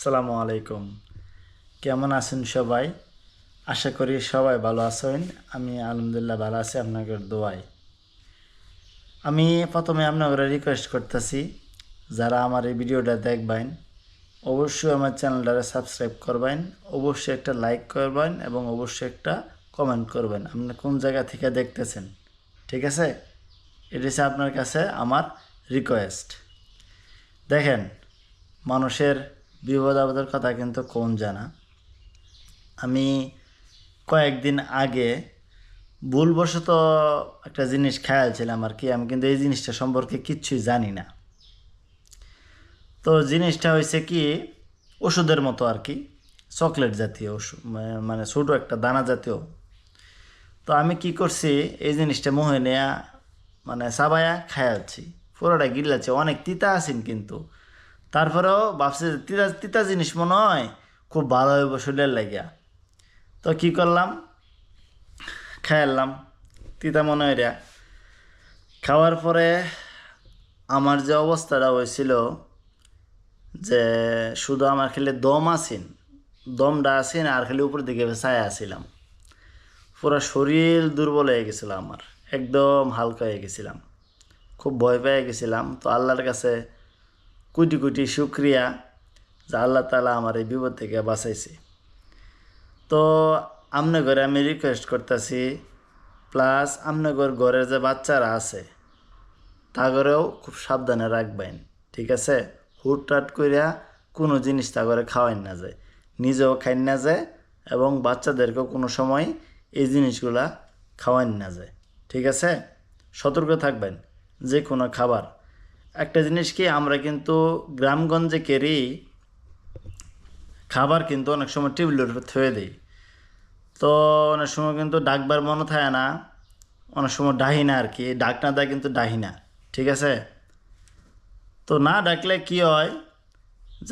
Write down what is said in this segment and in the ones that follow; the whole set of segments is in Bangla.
আসসালামু আলাইকুম। কেমন আছেন সবাই? আশা করি সবাই ভালো আছেন। আমি আলহামদুলিল্লাহ ভালো আছি আপনাদের দোয়ায়। আমি প্রথমে আপনাদের রিকোয়েস্ট করতেছি, যারা আমার এই ভিডিওটা দেখবেন, অবশ্যই আমার চ্যানেলটারে সাবস্ক্রাইব করবেন, অবশ্যই একটা লাইক করবেন এবং অবশ্যই একটা কমেন্ট করবেন। আপনি কোন জায়গা থেকে দেখতেছেন? ঠিক আছে? এটা হচ্ছে আপনার কাছে আমার রিকোয়েস্ট দেখেন, মানুষের বিপদ আপদের কথা কিন্তু কোন জানা। আমি কয়েকদিন আগে ভুলবশত একটা জিনিস খেয়ালছিলাম আর কি আমি কিন্তু এই জিনিসটা সম্পর্কে কিচ্ছুই জানি না। তো জিনিসটা হয়েছে কি, ওষুধের মতো আর কি চকলেট জাতীয় ওষুধ মানে- ছোটো একটা দানা জাতীয়। তো আমি কি করছি, এই জিনিসটা মোহে নেয়া মানে সাবায়া খায়াচ্ছি। পুরোটা গিলাচ্ছে অনেক তিতা আছেন কিন্তু। তারপরেও ভাবছি, তিতা তিতা জিনিস মনে হয় খুব ভালো হইব শরীরের লাগিয়া। তো কি করলাম? খাইলাম তিতা মনে হয় খাওয়ার পরে আমার যে অবস্থাটা হয়েছিল যে শুধু আমার খেলে দম আসিন দমটা আসিন আর খালি উপর দিকে ছায়া আসিলাম পুরো শরীর দুর্বল হয়ে গেছিল আমার, একদম হালকা হয়ে গেছিলাম। খুব ভয় পেয়ে গেছিলাম। তো আল্লাহর কাছে কোটি কোটি শুক্রিয়া যে আল্লাহ তালা আমার এই বিপদ থেকে বাঁচাইছে। তো ঘরে আমি রিকোয়েস্ট করতেছি প্লাস আপনার ঘরের যে বাচ্চারা আছে তা ঘরেও খুব সাবধানে রাখবেন, ঠিক আছে? হুটটাট করিয়া কোনো জিনিস তা করে খাওয়াই না যায়, নিজেও খাই না যায় এবং বাচ্চাদেরকেও কোনো সময় এই জিনিসগুলা খাওয়াই না যায়, ঠিক আছে? সতর্ক থাকবেন যে কোনো খাবার একটা জিনিস কি, আমরা কিন্তু গ্রামগঞ্জে কেরি খাবার কিন্তু অনেক সময় টেবিলের উপর থয়ে দিই। তো অনেক সময় কিন্তু ডাকবার মনে থাকে না, অনেক সময় ডাহি না আর কি ডাক না দেয় কিন্তু ডাহি না, ঠিক আছে? তো না ডাকলে কি হয়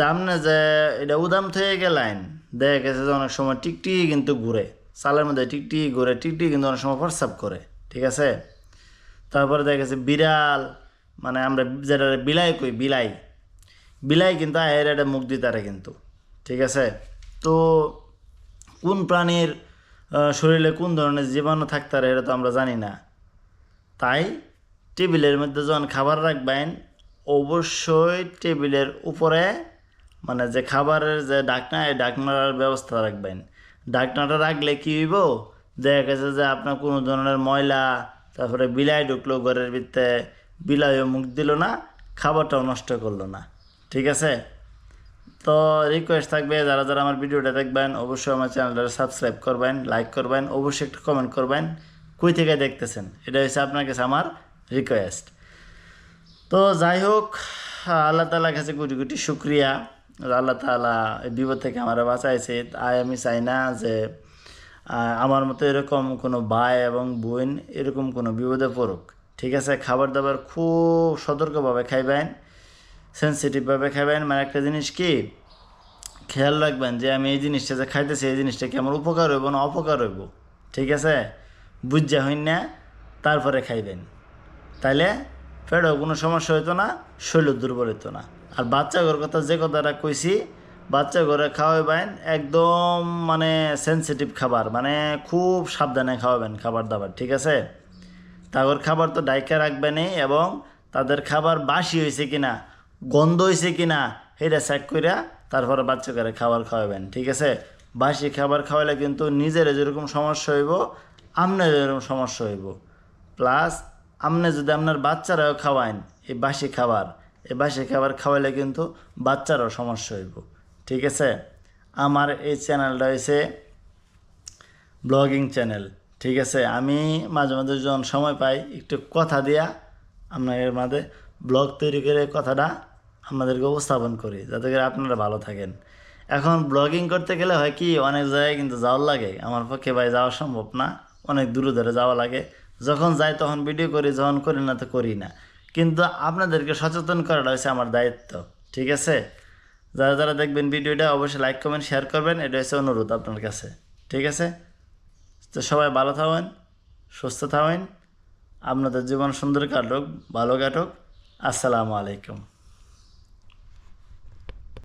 আপনি যে এটা উদাম থেকে গেলেন দেখা গেছে যে অনেক সময় টিকটি কিন্তু ঘুরে, চালের মধ্যে টিকটি ঘুরে টিকটি কিন্তু অনেক সময় প্রস্রাব করে, ঠিক আছে? তারপরে দেখা গেছে বিড়াল মানে আমরা যেটা বিলাই কই, বিলাই। বিলাই কিন্তু আয়ের একটা মুখ দিতারে কিন্তু, ঠিক আছে? তো কোন প্রাণীর শরীরে কোন ধরনের জীবাণু থাকতারে এটা তো আমরা জানি না। তাই টেবিলের মধ্যে যখন খাবার রাখবেন, অবশ্যই টেবিলের উপরে মানে যে খাবারের যে ডাকনা, এই ডাকনার ব্যবস্থা রাখবেন। ডাকনাটা রাখলে কি হইব? দেখা গেছে যে আপনার কোনো ধরনের ময়লা, তারপরে বিলাই ঢুকলো ঘরের ভিতরে বিলাইও মুখ দিল না, খাবারটাও নষ্ট করল না। ঠিক আছে? তো রিকোয়েস্ট থাকবে, যারা যারা আমার ভিডিওটা দেখবেন, অবশ্যই আমার চ্যানেলটা সাবস্ক্রাইব করবেন লাইক করবেন, অবশ্যই একটা কমেন্ট করবেন, কই থেকে দেখতেছেন? এটা হচ্ছে আপনার কাছে আমার রিকোয়েস্ট তো যাই হোক, আল্লাহ তালার কাছে কোটি কোটি শুক্রিয়া। আল্লাহ তালা এই বিপদ থেকে আমার বাঁচাইছে। তাই আমি চাই না যে আমার মতো এরকম কোনো ভাই এবং বোন এরকম কোনো বিপদে পড়ুক। ঠিক আছে খাবার দাবার খুব সতর্কভাবে খাইবেন সেন্সিটিভভাবে খাবেন মানে একটা জিনিস কি, খেয়াল রাখবেন যে আমি এই জিনিসটা যে খাইতেছি, এই জিনিসটা কি আমার উপকার হইব না অপকার হইব? ঠিক আছে? বুঝা হইন না, তারপরে খাইবেন। তাইলে পেটেও কোনো সমস্যা হইতো না শরীর দুর্বল হইতো না। আর বাচ্চা ঘর কথা যে কথাটা কইছি বাচ্চা ঘরে খাওয়াইবেন একদম মানে সেন্সিটিভ খাবার মানে খুব সাবধানে খাওয়াবেন খাবার দাবার ঠিক আছে? তাগর খাবার তো ডাইকা রাখবেনই এবং তাদের খাবার বাসি হয়েছে কিনা, গন্ধ হয়েছে কিনা সেটা চেক কইরা তারপরে বাচ্চা করে খাবার খাওয়াবেন, ঠিক আছে? বাসি খাবার খাওয়াইলে কিন্তু নিজের যেরকম সমস্যা হইব আপনার যেরকম সমস্যা হইব। প্লাস আপনি যদি আপনার বাচ্চারাও খাওয়াইন এই বাসি খাবার, এই বাসি খাবার খাওয়াইলে কিন্তু বাচ্চারও সমস্যা হইব, ঠিক আছে? আমার এই চ্যানেলটা হয়েছে ব্লগিং চ্যানেল ঠিক আছে, আমি মাঝে মাঝে যখন সময় পাই, একটু কথা দিয়া আপনাদের মাঝে ব্লগ তৈরি করে কথাটা আপনাদেরকে উপস্থাপন করি, যাতে করে আপনারা ভালো থাকেন। এখন ব্লগিং করতে গেলে হয় কি, অনেক জায়গায় কিন্তু যাওয়ার লাগে। আমার পক্ষে ভাই যাওয়া সম্ভব না, অনেক দূরে দূরে যাওয়া লাগে। যখন যাই তখন ভিডিও করি, যখন করি না তো করি না। কিন্তু আপনাদেরকে সচেতন করাটা হচ্ছে আমার দায়িত্ব, ঠিক আছে? যারা যারা দেখবেন ভিডিওটা অবশ্যই লাইক কমেন্ট শেয়ার করবেন। এটা হচ্ছে অনুরোধ আপনার কাছে, ঠিক আছে? তো সবাই ভালো থাকেন সুস্থ থাকেন। আপনাদের জীবন সুন্দর কাটুক ভালো কাটুক। আসসালামু আলাইকুম।